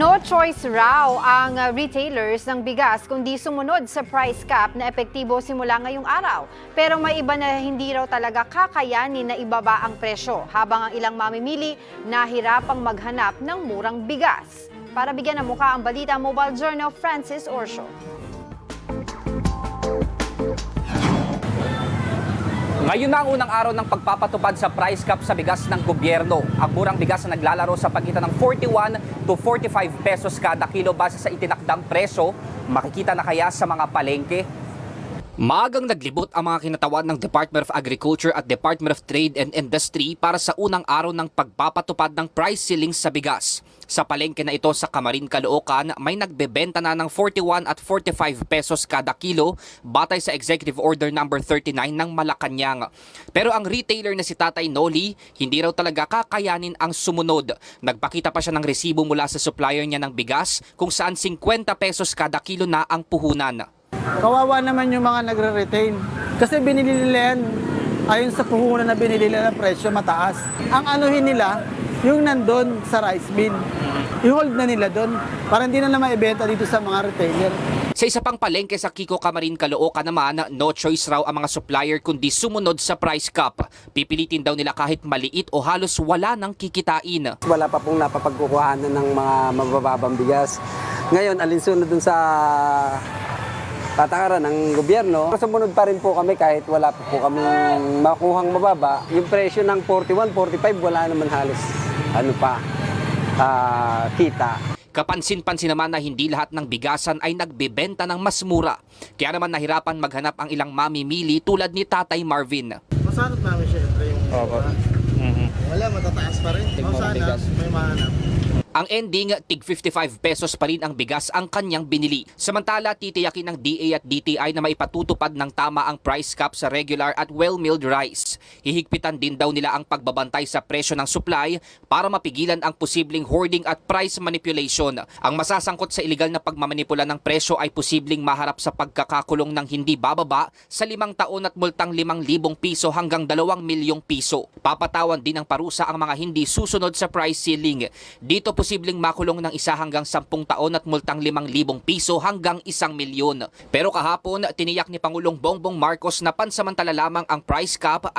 No choice raw ang uh, retailers ng bigas kundi sumunod sa price cap na epektibo simula ngayong araw. Pero may iba na hindi raw talaga kakayanin na ibaba ang presyo habang ang ilang mamimili nahirapang maghanap ng murang bigas. Para bigyan ng mukha ang balita, Mobile Journal Francis Orsho. Ngayon na ang unang araw ng pagpapatupad sa price cap sa bigas ng gobyerno. Ang murang bigas na naglalaro sa pagitan ng 41 to 45 pesos kada kilo base sa itinakdang presyo, makikita na kaya sa mga palengke? Maagang naglibot ang mga kinatawan ng Department of Agriculture at Department of Trade and Industry para sa unang araw ng pagpapatupad ng price ceiling sa bigas. Sa palengke na ito sa Camarin, Caloocan, may nagbebenta na ng 41 at 45 pesos kada kilo batay sa Executive Order number 39 ng Malacanang. Pero ang retailer na si Tatay Noli, hindi raw talaga kakayanin ang sumunod. Nagpakita pa siya ng resibo mula sa supplier niya ng bigas kung saan 50 pesos kada kilo na ang puhunan. Kawawa naman yung mga nagre-retain. Kasi binili nila yan, ayon sa puhunan na binili nila ng presyo mataas. Ang anuhin nila, yung nandun sa rice bin. I-hold na nila doon para hindi na na maibenta dito sa mga retailer. Sa isa pang palengke sa Kiko Camarin, Caloocan naman, no choice raw ang mga supplier kundi sumunod sa price cap. Pipilitin daw nila kahit maliit o halos wala nang kikitain. Wala pa pong napapagkukuhanan ng mga mabababang bigas. Ngayon, alinsunod dun sa patakaran ng gobyerno. Sumunod pa rin po kami kahit wala pa po kami makuhang mababa. Yung presyo ng 41, 45, wala naman halos ano pa, ah, kita. Kapansin-pansin naman na hindi lahat ng bigasan ay nagbebenta ng mas mura. Kaya naman nahirapan maghanap ang ilang mamimili tulad ni Tatay Marvin. Masanot namin syempre yung Opo. Wala, matataas pa rin. O sana, may mahanap. Ang ending, tig 55 pesos pa rin ang bigas ang kanyang binili. Samantala, titiyakin ng DA at DTI na maipatutupad ng tama ang price cap sa regular at well-milled rice. Hihigpitan din daw nila ang pagbabantay sa presyo ng supply para mapigilan ang posibleng hoarding at price manipulation. Ang masasangkot sa iligal na pagmamanipula ng presyo ay posibleng maharap sa pagkakakulong ng hindi bababa sa limang taon at multang 5,000 piso hanggang 2 milyong piso. Papatawan din ng parusa ang mga hindi susunod sa price ceiling. Dito posibleng makulong ng isa hanggang 10 taon at multang 5,000 piso hanggang 1 milyon. Pero kahapon, tiniyak ni Pangulong Bongbong Marcos na pansamantala lamang ang price cap